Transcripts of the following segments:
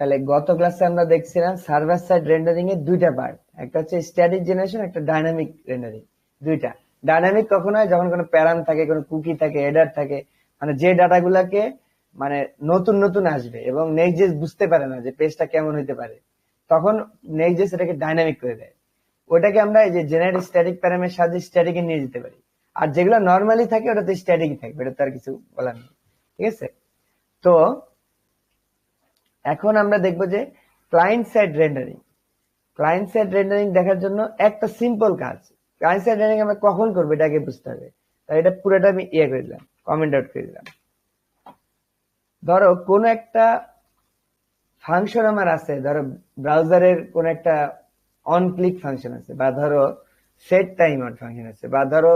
তাহলে গত ক্লাসে আমরা দেখছিলাম সার্ভার সাইড রেন্ডারিং এর দুইটা পার্ট একটা হচ্ছে স্ট্যাটিক জেনারেশন একটা ডাইনামিক রেন্ডারিং দুইটা। ডাইনামিক কখন হয়? যখন কোনো প্যারাম থাকে, কোনো কুকি থাকে এডার থাকে মানে যে ডাটাগুলোকে মানে নতুন নতুন আসবে এবং নেক্সট বুঝতে পারে না যে পেজটা কেমন হইতে পারে, তখন নেক্সট এটাকে ডাইনামিক করে দেয়। ওটাকে আমরা এই যে জেনারেট স্ট্যাটিক প্যারামের সাহায্যে স্ট্যাটিকে নিয়ে যেতে পারি। আর যেগুলো নর্মালি থাকে, ওটাতে স্ট্যাটিক থাকবে এটা তো আর কিছু বলার নেই। ঠিক আছে? তো এখন আমরা দেখব যে client side rendering client side rendering দেখার জন্য একটা সিম্পল কাজ। ক্লায়েন্ট সাইড রেন্ডারিং আমরা কখন করব এটা আগে বুঝতে হবে। তাই এটা পুরোটা আমি ইয়ে করে দিলাম কমেন্ট আউট করে দিলাম। ধরো কোন একটা ফাংশন আমার আছে, ধরো ব্রাউজারের কোন একটা অন ক্লিক ফাংশন আছে, বা ধরো সেট টাইম আউট ফাংশন আছে, বা ধরো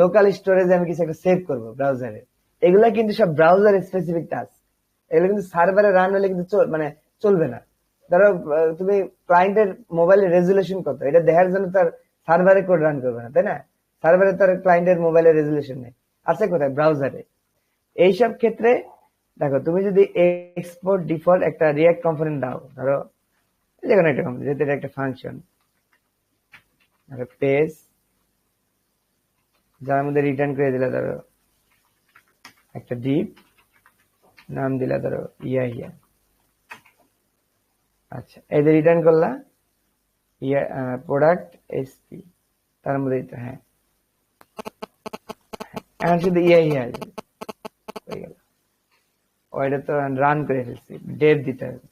লোকাল স্টোরেজে আমি কিছু একটা সেভ করব ব্রাউজারে এগুলা কিন্তু সব ব্রাউজার স্পেসিফিক টাস্ক এগুলো কিন্তু সার্ভারে রান হলে কিন্তু মানে চলবে না। ধরো তুমি ক্লায়েন্টের মোবাইলের রেজুলেশন কত? এটা দেখার জন্য তার সার্ভারে কোড রান করবে না, তাই না? সার্ভারে তার ক্লায়েন্টের মোবাইলের রেজুলেশন নেই। আছে কোথায়? ব্রাউজারে এইসব ক্ষেত্রে, দেখো, তুমি যদি এক্সপোর্ট ডিফল্ট একটা রিয়াক্ট কম্পোনেন্ট দাও, ধরো যে কোনো একটা কম্পোনেন্ট যেহেতু এটা একটা ফাংশন ধরো পেজ যার মধ্যে রিটার্ন করে দিলে ধরো, একটা ডিপ নাম দিলা ধরো, ইয়া ইয়া। আচ্ছা এই যে রিটার্ন করলা, ইয়া প্রোডাক্ট এসপি তার মধ্যে হ্যাঁ। এখন শুধু ইয়া ইয়া আসবে হয়ে গেল। ওইটা তো রান করে ফেলছি ডেভ দিতে হবে।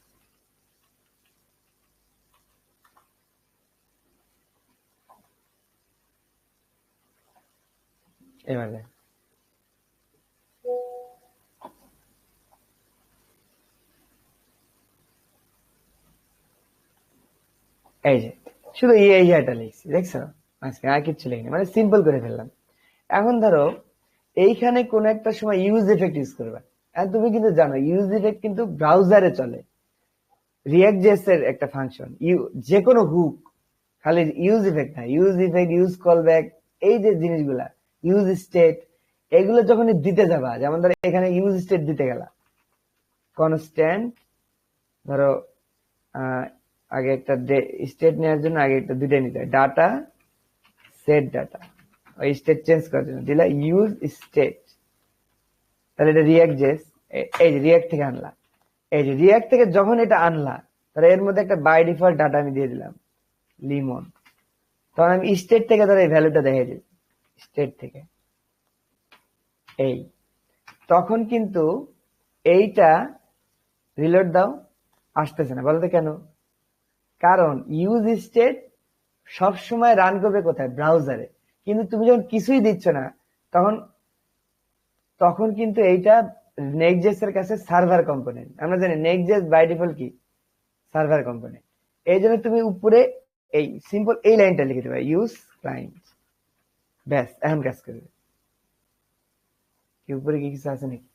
এবারে এই যে, শুধু এই লিখছি, দেখছ? আজকে আর কিচ্ছু লিখিনি মানে সিম্পল করে ফেললাম। এখন ধরো, এইখানে কোন একটা সময় ইউজ এফেক্ট ইউজ করবে। এখন তুমি কিন্তু জানো ইউজ ইফেক্ট কিন্তু ব্রাউজারে চলে। রিয়াক্ট জেস এর একটা ফাংশন ইউ যে কোনো হুক খালি ইউজ ইফেক্ট না use effect use callback এই যে জিনিসগুলা ইউজ স্টেট এগুলো যখন দিতে যাবা, যেমন ধরো এখানে ইউজ স্টেট দিতে গেলা। কনস্ট্যান্ট ধরো আগে একটা স্টেট নেওয়ার জন্য আগে একটা দুইটা নিতে হয়। ডাটা সেট ডাটা ওই স্টেট চেঞ্জ করার জন্য। দিলা ইউজ স্টেট তাহলে এটা রিয়াক্ট জেস এই যে রিয়াক্ট থেকে আনলা। এই যে রিয়াক্ট থেকে যখন এটা আনলা, তাহলে এর মধ্যে একটা বাই ডিফল্ট ডাটা আমি দিয়ে দিলাম। লিমন তখন আমি স্টেট থেকে ধরো এই ভ্যালুটা দেখে দিই। স্টেট থেকে। এই। তখন কিন্তু এইটা রিলোড দাও। আসতেছে না। বলতে কেন? কারণ ইউজ স্টেট সব সময় রান করবে কোথায়? ব্রাউজারে কিন্তু তুমি যখন কিছুই দিচ্ছ না, তখন তখন কিন্তু এইটা নেক্সট এর কাছে সার্ভার কম্পোনেন্ট আমরা জানি নেক্সট বাই ডিফল্ট কি? সার্ভার কম্পোনেন্ট এই জন্য তুমি উপরে এই সিম্পল এই লাইনটা লিখে দেবে ইউজ ক্লায়েন্ট ব্যাস, এখন কাজ করবে। কি, উপরে কি কিছু আছে নাকি?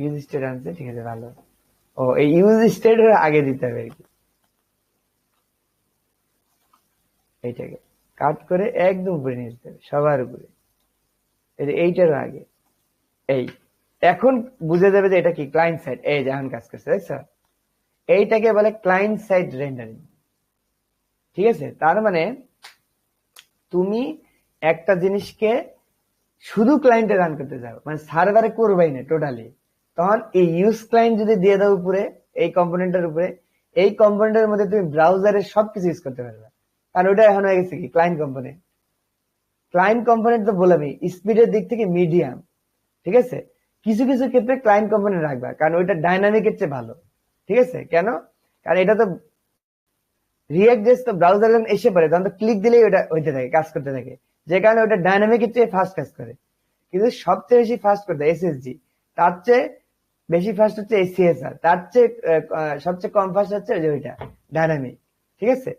ইউজ স্টেট আনছে ঠিক আছে, ভালো। ও, এই ইউজ স্টেট আগে দিতে হবে আর কি। এইটাকে। কাট করে একদম উপরে নিয়ে যেতে হবে, সবার উপরে। এইটার আগে। এই। এখন বুঝে যাবে যে এটা কি ক্লায়েন্ট সাইড এই যে এখন কাজ করছে, দেখছ? এইটাকে বলে ক্লায়েন্ট সাইড রেন্ডারিং ঠিক আছে? তার মানে তুমি একটা জিনিসকে শুধু ক্লায়েন্টে রান করতে যাও মানে সার্ভারে করবাই না টোটালি তখন এই ইউজ ক্লায়েন্ট যদি দিয়ে দাও উপরে, এই কম্পোনেন্টের উপরে, এই কম্পোনেন্টের মধ্যে তুমি ব্রাউজারের সবকিছু ইউজ করতে পারবে। কারণ ওটা এখন হয়ে গেছে কি? ক্লায়েন্ট কম্পোনেন্ট ক্লায়েন্ট কম্পোনেন্ট তো বললামই স্পিডের দিক থেকে মিডিয়াম ঠিক আছে? কিছু কিছু ক্ষেত্রে ক্লায়েন্ট কম্পোনেন্ট রাখবা, কারণ ওইটা ডাইনামিকের চেয়ে ভালো, ঠিক আছে? কেন? কারণ এটা তো রিয়াক্ট জেস তো ব্রাউজার যখন এসে পড়ে, তখন তো ক্লিক দিলেই ওটা হইতে থাকে, কাজ করতে থাকে। যে কারণে ওটা ডাইনামিকের চেয়ে ফাস্ট কাজ করে। কিন্তু সবচেয়ে বেশি ফাস্ট করতে এসএসজি তার চেয়ে বেশি ফাস্ট হচ্ছে এসিএসআর তার চেয়ে সবচেয়ে কম ফাস্ট হচ্ছে ওইটা ডাইনামিক ঠিক আছে?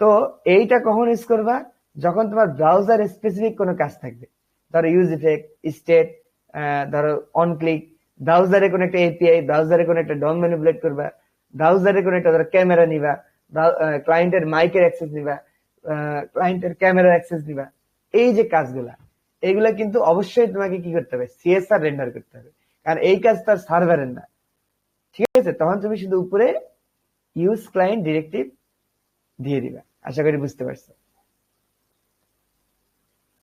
তো এইটা কখন ইউজ করবা? যখন তোমার ব্রাউজার স্পেসিফিক কোনো কাজ থাকবে। ধরো ইউজ ইফেক্ট স্টেট ধরো অন ক্লিক ব্রাউজারে কোনো একটা এপিআই ব্রাউজারে কোনো একটা ডম ম্যানিপুলেট করবা ব্রাউজারে কোনো একটা ধরো ক্যামেরা নিবা ক্লায়েন্টের মাইকের অ্যাক্সেস নিবা ক্লায়েন্টের ক্যামেরার অ্যাক্সেস নিবা, এই যে কাজগুলা এইগুলা কিন্তু অবশ্যই তোমাকে কি করতে হবে? সিএসআর রেন্ডার করতে হবে। কারণ এই কাজ তার সার্ভারের না। ঠিক আছে? তখন তুমি শুধু উপরে ইউজ ক্লায়েন্ট ডিরেক্টিভ দিয়ে দিবে। আশা করি বুঝতে পারছ।